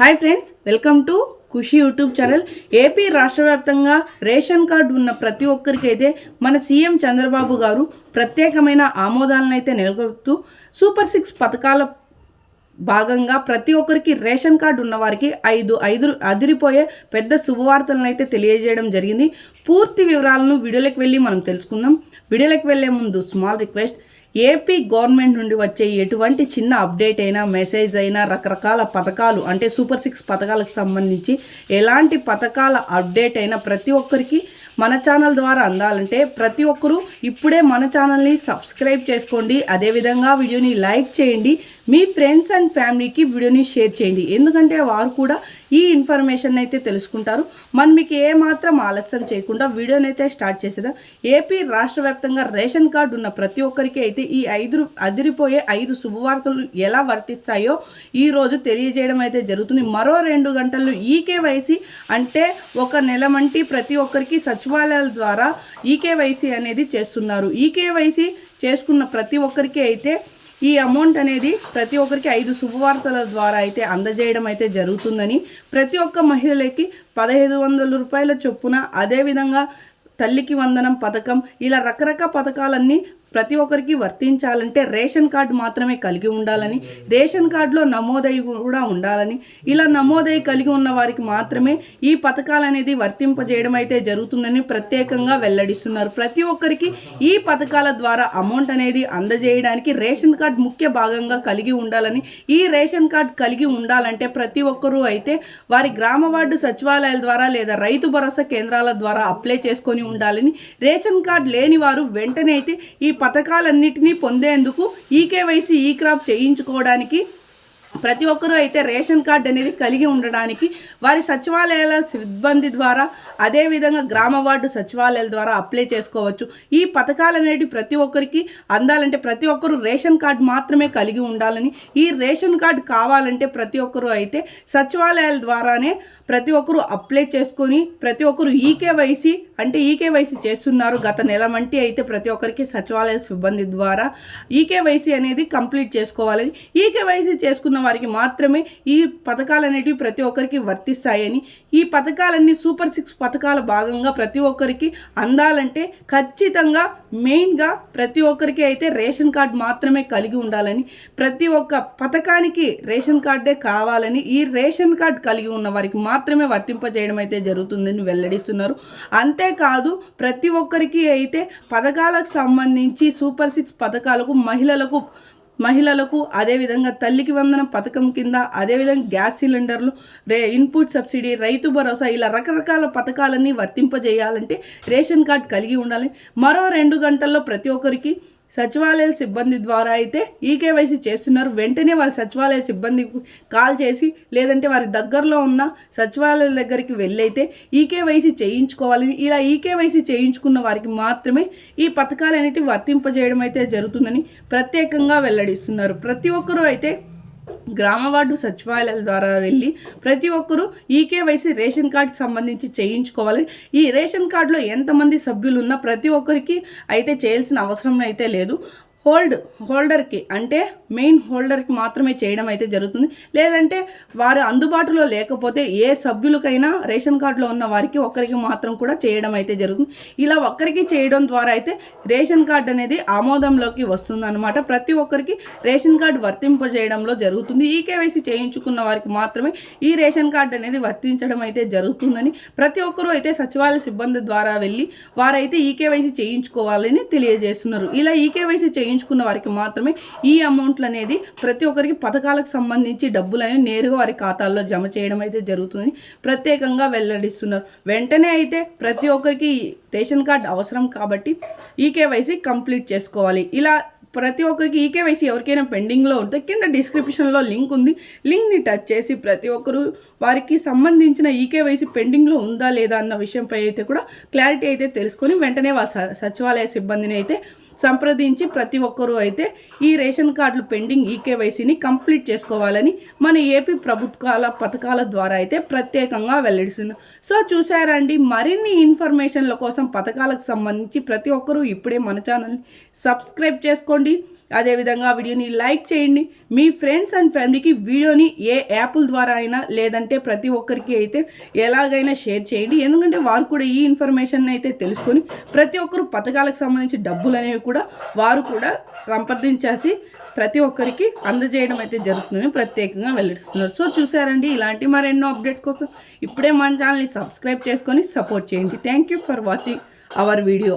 Hi friends welcome to Khushi YouTube channel AP రాష్ట్ర వ్యాప్తంగా ration card ఉన్న ప్రతి ఒక్కరికైతే మన సీఎం చంద్రబాబు గారు ప్రత్యేకమైన ఆమోదాలను అయితే నెలకొల్పుతూ సూపర్ సిక్స్ పథకాల భాగంగా ప్రతి ఒక్కరికి రేషన్ కార్డు ఉన్నవారికి ఐదు ఐదు అదిరిపోయే పెద్ద శుభవార్తలను అయితే తెలియజేయడం జరిగింది. పూర్తి వివరాలను వీడియోలకు వెళ్ళి మనం తెలుసుకుందాం. వీడియోలకు వెళ్ళే ముందు స్మాల్ రిక్వెస్ట్ ఏపీ గవర్నమెంట్ నుండి వచ్చే ఎటువంటి చిన్న అప్డేట్ అయినా మెసేజ్ అయినా రకరకాల పథకాలు అంటే సూపర్ సిక్స్ పథకాలకు సంబంధించి ఎలాంటి పథకాల అప్డేట్ అయినా ప్రతి ఒక్కరికి మన ఛానల్ ద్వారా అందాలంటే ప్రతి ఒక్కరూ ఇప్పుడే మన ఛానల్ని సబ్స్క్రైబ్ చేసుకోండి. అదేవిధంగా వీడియోని లైక్ చేయండి. మీ ఫ్రెండ్స్ అండ్ ఫ్యామిలీకి వీడియోని షేర్ చేయండి. ఎందుకంటే వారు కూడా ఈ ఇన్ఫర్మేషన్ అయితే తెలుసుకుంటారు. మనం మీకు ఏమాత్రం ఆలస్యం చేయకుండా వీడియోని అయితే స్టార్ట్ చేసేదా ఏపీ రాష్ట్ర వ్యాప్తంగా రేషన్ కార్డు ఉన్న ప్రతి ఒక్కరికి అయితే ఈ ఐదు అదిరిపోయే ఐదు శుభవార్తలు ఎలా వర్తిస్తాయో ఈ రోజు తెలియజేయడం అయితే జరుగుతుంది. మరో రెండు గంటల్లో ఈకేవైసీ అంటే ఒక నెల మంటి ప్రతి ఒక్కరికి సచివాలయాల ద్వారా ఈకేవైసీ అనేది చేస్తున్నారు. ఈకేవైసీ చేసుకున్న ప్రతి ఒక్కరికి అయితే ఈ అమౌంట్ అనేది ప్రతి ఒక్కరికి ఐదు శుభవార్తల ద్వారా అయితే అందజేయడం అయితే జరుగుతుందని ప్రతి ఒక్క మహిళలకి పదహైదు వందల రూపాయల చొప్పున అదేవిధంగా తల్లికి వందనం పథకం ఇలా రకరకాల పథకాలన్నీ ప్రతి ఒక్కరికి వర్తించాలంటే రేషన్ కార్డు మాత్రమే కలిగి ఉండాలని రేషన్ కార్డులో నమోదై కూడా ఉండాలని ఇలా నమోదై కలిగి ఉన్న వారికి మాత్రమే ఈ పథకాలు అనేది వర్తింపజేయడం అయితే జరుగుతుందని ప్రత్యేకంగా వెల్లడిస్తున్నారు. ప్రతి ఒక్కరికి ఈ పథకాల ద్వారా అమౌంట్ అనేది అందజేయడానికి రేషన్ కార్డు ముఖ్య భాగంగా కలిగి ఉండాలని ఈ రేషన్ కార్డు కలిగి ఉండాలంటే ప్రతి ఒక్కరూ అయితే వారి గ్రామ వార్డు సచివాలయాల ద్వారా లేదా రైతు భరోసా కేంద్రాల ద్వారా అప్లై చేసుకొని ఉండాలని రేషన్ కార్డు లేని వారు వెంటనే అయితే ఈ పథకాలన్నింటినీ పొందేందుకు ఈకేవైసీ ఈ క్రాప్ చేయించుకోవడానికి ప్రతి ఒక్కరూ అయితే రేషన్ కార్డు అనేది కలిగి ఉండడానికి వారి సచివాలయాల సిబ్బంది ద్వారా అదేవిధంగా గ్రామ వార్డు సచివాలయాల ద్వారా అప్లై చేసుకోవచ్చు. ఈ పథకాలు అనేవి ప్రతి ఒక్కరికి అందాలంటే ప్రతి ఒక్కరూ రేషన్ కార్డు మాత్రమే కలిగి ఉండాలని ఈ రేషన్ కార్డు కావాలంటే ప్రతి ఒక్కరూ అయితే సచివాలయాల ద్వారానే ప్రతి ఒక్కరూ అప్లై చేసుకొని ప్రతి ఒక్కరు ఈకేవైసీ అంటే ఈకేవైసీ చేస్తున్నారు గత నెల వంటి అయితే ప్రతి ఒక్కరికి సచివాలయ సిబ్బంది ద్వారా ఈకేవైసీ అనేది కంప్లీట్ చేసుకోవాలని ఈకేవైసీ చేసుకున్న వారికి మాత్రమే ఈ పథకాలు అనేటివి ప్రతి ఒక్కరికి వర్తిస్తాయని ఈ పథకాలన్నీ సూపర్ సిక్స్ పథకాల భాగంగా ప్రతి ఒక్కరికి అందాలంటే ఖచ్చితంగా మెయిన్గా ప్రతి ఒక్కరికి అయితే రేషన్ కార్డు మాత్రమే కలిగి ఉండాలని ప్రతి ఒక్క పథకానికి రేషన్ కార్డే కావాలని ఈ రేషన్ కార్డ్ కలిగి ఉన్న వారికి మాత్రమే వర్తింపజేయడం అయితే జరుగుతుందని వెల్లడిస్తున్నారు. అంతేకాదు ప్రతి ఒక్కరికి అయితే పథకాలకు సంబంధించి సూపర్ సిక్స్ పథకాలకు మహిళలకు మహిళలకు అదేవిధంగా తల్లికి వందన పథకం కింద అదేవిధంగా గ్యాస్ సిలిండర్లు రే ఇన్పుట్ సబ్సిడీ రైతు భరోసా ఇలా రకరకాల పథకాలన్నీ వర్తింపజేయాలంటే రేషన్ కార్డు కలిగి ఉండాలి. మరో రెండు గంటల్లో ప్రతి ఒక్కరికి సచివాలయ సిబ్బంది ద్వారా అయితే ఈకేవైసీ చేస్తున్నారు. వెంటనే వాళ్ళ సచివాలయ సిబ్బందికి కాల్ చేసి లేదంటే వారి దగ్గరలో ఉన్న సచివాలయాల దగ్గరికి వెళ్ళైతే ఈకేవైసీ చేయించుకోవాలని ఇలా ఈకేవైసీ చేయించుకున్న వారికి మాత్రమే ఈ పథకాలు అనేటివి వర్తింపజేయడం అయితే జరుగుతుందని ప్రత్యేకంగా వెల్లడిస్తున్నారు. ప్రతి ఒక్కరూ అయితే గ్రామ వార్డు సచివాలయాల ద్వారా వెళ్ళి ప్రతి ఒక్కరూ ఈకేవైసీ రేషన్ కార్డు సంబంధించి చేయించుకోవాలి. ఈ రేషన్ కార్డులో ఎంతమంది సభ్యులు ఉన్నా ప్రతి ఒక్కరికి అయితే చేయాల్సిన అవసరం అయితే లేదు. హోల్డ్ హోల్డర్కి అంటే మెయిన్ హోల్డర్కి మాత్రమే చేయడం అయితే జరుగుతుంది. లేదంటే వారు అందుబాటులో లేకపోతే ఏ సభ్యులకైనా రేషన్ కార్డులో ఉన్న వారికి ఒక్కరికి మాత్రం కూడా చేయడం అయితే జరుగుతుంది. ఇలా ఒక్కరికి చేయడం ద్వారా అయితే రేషన్ కార్డు అనేది ఆమోదంలోకి వస్తుంది అనమాట ప్రతి ఒక్కరికి రేషన్ కార్డు వర్తింపజేయడంలో జరుగుతుంది. ఈ కేవైసీ చేయించుకున్న వారికి మాత్రమే ఈ రేషన్ కార్డు అనేది వర్తించడం అయితే జరుగుతుందని ప్రతి ఒక్కరూ అయితే సచివాలయ సిబ్బంది ద్వారా వెళ్ళి వారైతే ఈ కేవైసీ చేయించుకోవాలని తెలియజేస్తున్నారు. ఇలా ఈ కేవైసీ చేయించుకున్న వారికి మాత్రమే ఈ అమౌంట్లు అనేది ప్రతి ఒక్కరికి పథకాలకు సంబంధించి డబ్బులు అనేవి నేరుగా వారి ఖాతాల్లో జమ చేయడం అయితే జరుగుతుంది. ప్రత్యేకంగా వెల్లడిస్తున్నారు. వెంటనే అయితే ప్రతి ఒక్కరికి రేషన్ కార్డు అవసరం కాబట్టి ఈకేవైసీ కంప్లీట్ చేసుకోవాలి. ఇలా ప్రతి ఒక్కరికి ఈకేవైసీ ఎవరికైనా పెండింగ్లో ఉంటే కింద డిస్క్రిప్షన్లో లింక్ ఉంది. లింక్ని టచ్ చేసి ప్రతి ఒక్కరు వారికి సంబంధించిన ఈకేవైసీ పెండింగ్లో ఉందా లేదా అన్న విషయంపై అయితే కూడా క్లారిటీ అయితే తెలుసుకొని వెంటనే వాళ్ళ స- సచివాలయ సిబ్బందిని అయితే సంప్రదించి ప్రతి ఒక్కరూ అయితే ఈ రేషన్ కార్డులు పెండింగ్ ఈకేవైసీని కంప్లీట్ చేసుకోవాలని మన ఏపీ ప్రభుత్వాల పథకాల ద్వారా అయితే ప్రత్యేకంగా వెల్లడిస్తుంది సో చూసారండి మరిన్ని ఇన్ఫర్మేషన్ల కోసం పథకాలకు సంబంధించి ప్రతి ఒక్కరూ ఇప్పుడే మన ఛానల్ని సబ్స్క్రైబ్ చేసుకోండి. అదేవిధంగా వీడియోని లైక్ చేయండి. మీ ఫ్రెండ్స్ అండ్ ఫ్యామిలీకి వీడియోని ఏ యాప్ల ద్వారా అయినా లేదంటే ప్రతి ఒక్కరికి అయితే ఎలాగైనా షేర్ చేయండి. ఎందుకంటే వారు కూడా ఈ ఇన్ఫర్మేషన్ అయితే తెలుసుకొని ప్రతి ఒక్కరు పథకాలకు సంబంధించి డబ్బులు అనేవి కూడా వారు కూడా సంప్రదించేసి ప్రతి ఒక్కరికి అందజేయడం అయితే జరుగుతుందని ప్రత్యేకంగా వెల్లడిస్తున్నారు. సో చూసారండి ఇలాంటి మరెన్నో అప్డేట్స్ కోసం ఇప్పుడే మన ఛానల్ని సబ్స్క్రైబ్ చేసుకొని సపోర్ట్ చేయండి. Thank you for watching our video